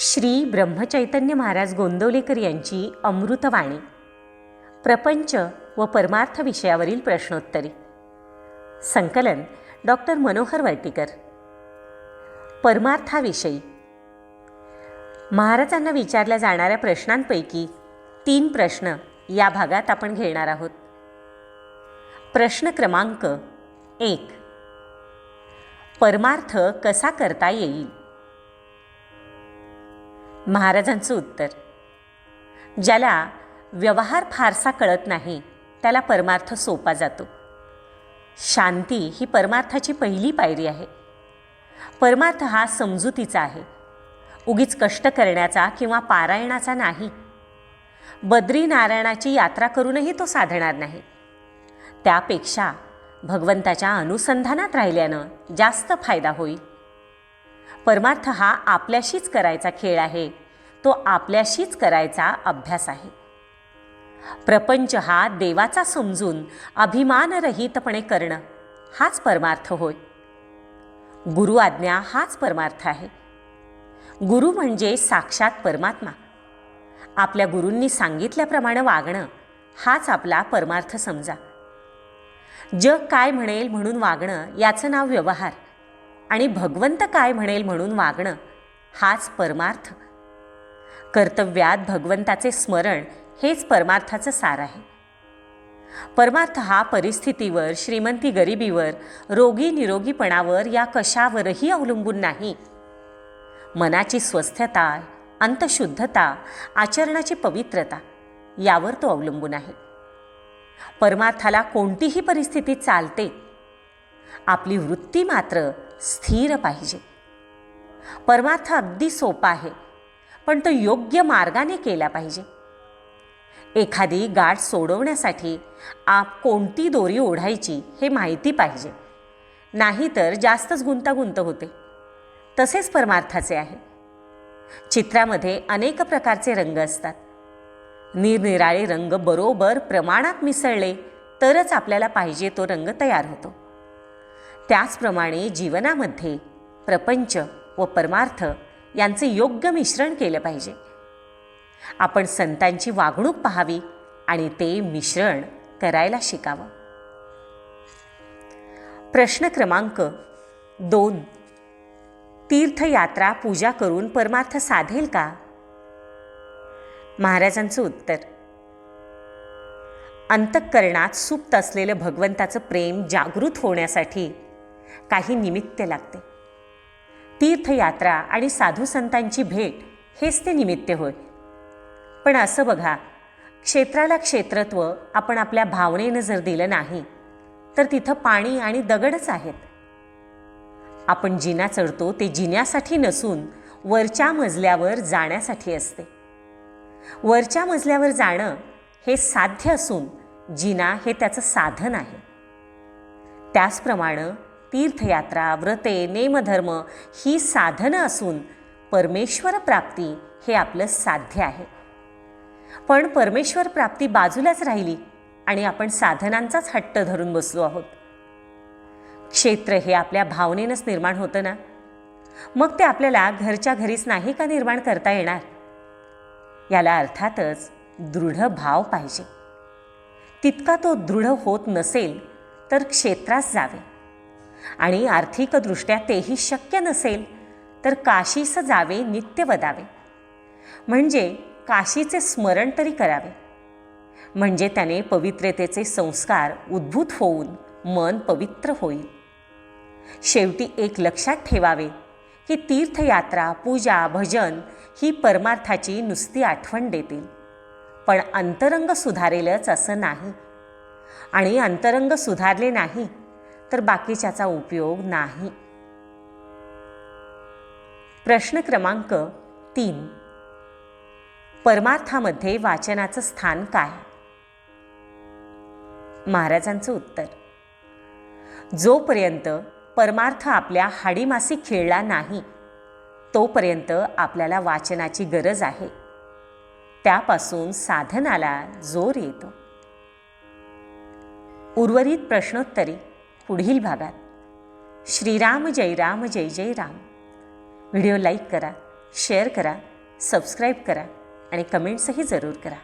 श्री ब्रह्मचैतन्य महाराज गोंदवलेकर यांची अमृतवाणी. प्रपंच व परमार्थ विषयावरील प्रश्नोत्तरी. संकलन डॉक्टर मनोहर वर्टीकर परमार्थाविषयी. महाराजांना विचारल्या जाणाऱ्या प्रश्नांपैकी तीन प्रश्न या भागात आपण घेणार आहोत. प्रश्न क्रमांक एक. परमार्थ कसा करता येईल? महाराजांचं उत्तर. ज्याला व्यवहार फारसा कळत नाही त्याला परमार्थ सोपा जातो. शांती ही परमार्थाची पहिली पायरी आहे. परमार्थ हा समजुतीचा आहे. उगीच कष्ट करण्याचा किंवा पारायणाचा नाही. बद्रीनारायणाची यात्रा करूनही तो साधणार नाही. त्यापेक्षा भगवंताच्या अनुसंधानात राहिल्यानं जास्त फायदा होईल. परमार्थ हा आपल्याशीच करायचा खेळ आहे तो आपल्याशीच करायचा अभ्यास आहे. प्रपंच हा देवाचा समजून अभिमानरहितपणे करणं हाच परमार्थ होय. गुरु आज्ञा हाच परमार्थ आहे. गुरु म्हणजे साक्षात परमात्मा. आपल्या गुरूंनी सांगितल्याप्रमाणे वागणं हाच आपला परमार्थ समजा. जग काय म्हणेल म्हणून वागणं याचं नाव व्यवहार आणि भगवंत काय म्हणेल म्हणून वागणं हाच परमार्थ कर्तव्यात भगवंताचे स्मरण हेच परमार्थाचं सार आहे. परमार्थ हा परिस्थितीवर श्रीमंती गरिबीवर रोगी निरोगीपणावर या कशावरही अवलंबून नाही. मनाची स्वस्थता अंतशुद्धता आचरणाची पवित्रता यावर तो अवलंबून आहे. परमार्थाला कोणतीही परिस्थिती चालते. आपली वृत्ती मात्र स्थिर पाहिजे. परमार्थ अगदी सोपा आहे. पण तो योग्य मार्गाने केला पाहिजे. एखादी गाठ सोडवण्यासाठी आप कोणती दोरी ओढायची हे माहिती पाहिजे. नाहीतर जास्तच गुंतागुंत होते. तसेच परमार्थाचे आहे. चित्रामध्ये अनेक प्रकारचे रंग असतात. निरनिराळे रंग बरोबर प्रमाणात मिसळले तरच आपल्याला पाहिजे तो रंग तयार होतो. त्याचप्रमाणे जीवनामध्ये प्रपंच व परमार्थ यांचे योग्य मिश्रण केलं पाहिजे. आपण संतांची वागणूक पाहावी आणि ते मिश्रण करायला शिकावं. प्रश्न क्रमांक दोन. तीर्थयात्रा पूजा करून परमार्थ साधेल का? महाराजांचं उत्तर. अंतःकरणात सुप्त असलेलं भगवंताचं प्रेम जागृत होण्यासाठी काही निमित्त लागते. तीर्थयात्रा आणि साधू संतांची भेट हेच ते निमित्त होय. पण असं बघा क्षेत्राला क्षेत्रत्व आपण आपल्या भावनेनं जर दिलं नाही तर तिथं पाणी आणि दगडच आहेत. आपण जिना चढतो ते जिन्यासाठी नसून वरच्या मजल्यावर जाण्यासाठी असते. वरच्या मजल्यावर जाणं हे साध्य असून जिना हे त्याचं साधन आहे. त्याचप्रमाणे तीर्थयात्रा व्रते नेमधर्म ही साधनं असून परमेश्वर प्राप्ती हे आपलं साध्य आहे. पण परमेश्वर प्राप्ती बाजूलाच राहिली आणि आपण साधनांचाच हट्ट धरून बसलो आहोत. क्षेत्र हे आपल्या भावनेनंच निर्माण होतं ना? मग ते आपल्याला घरच्या घरीच नाही का निर्माण करता येणार? याला अर्थातच दृढ भाव पाहिजे. तितका तो दृढ होत नसेल तर क्षेत्रास जावे. आणि आर्थिकदृष्ट्या तेही शक्य नसेल तर काशीस जावे नित्य वदावे म्हणजे काशीचे स्मरण तरी करावे. म्हणजे त्याने पवित्रतेचे संस्कार उद्भूत होऊन मन पवित्र होईल. शेवटी एक लक्षात ठेवावे की तीर्थयात्रा पूजा भजन ही परमार्थाची नुसती आठवण देतील. पण अंतरंग सुधारेलच असं नाही. आणि अंतरंग सुधारले नाही तर बाकीच्याचा उपयोग नाही. प्रश्न क्रमांक तीन. परमार्थामध्ये वाचनाचं स्थान काय? महाराजांचं उत्तर. जोपर्यंत परमार्थ आपल्या हाडीमासी खेळला नाही तोपर्यंत आपल्याला वाचनाची गरज आहे. त्यापासून साधनाला जोर येतो. उर्वरित प्रश्नोत्तरी. पुढील भागात. श्रीराम जय राम जय जय राम. व्हिडिओ लाईक करा शेअर करा सबस्क्राईब करा आणि कमेंट्सही जरूर करा.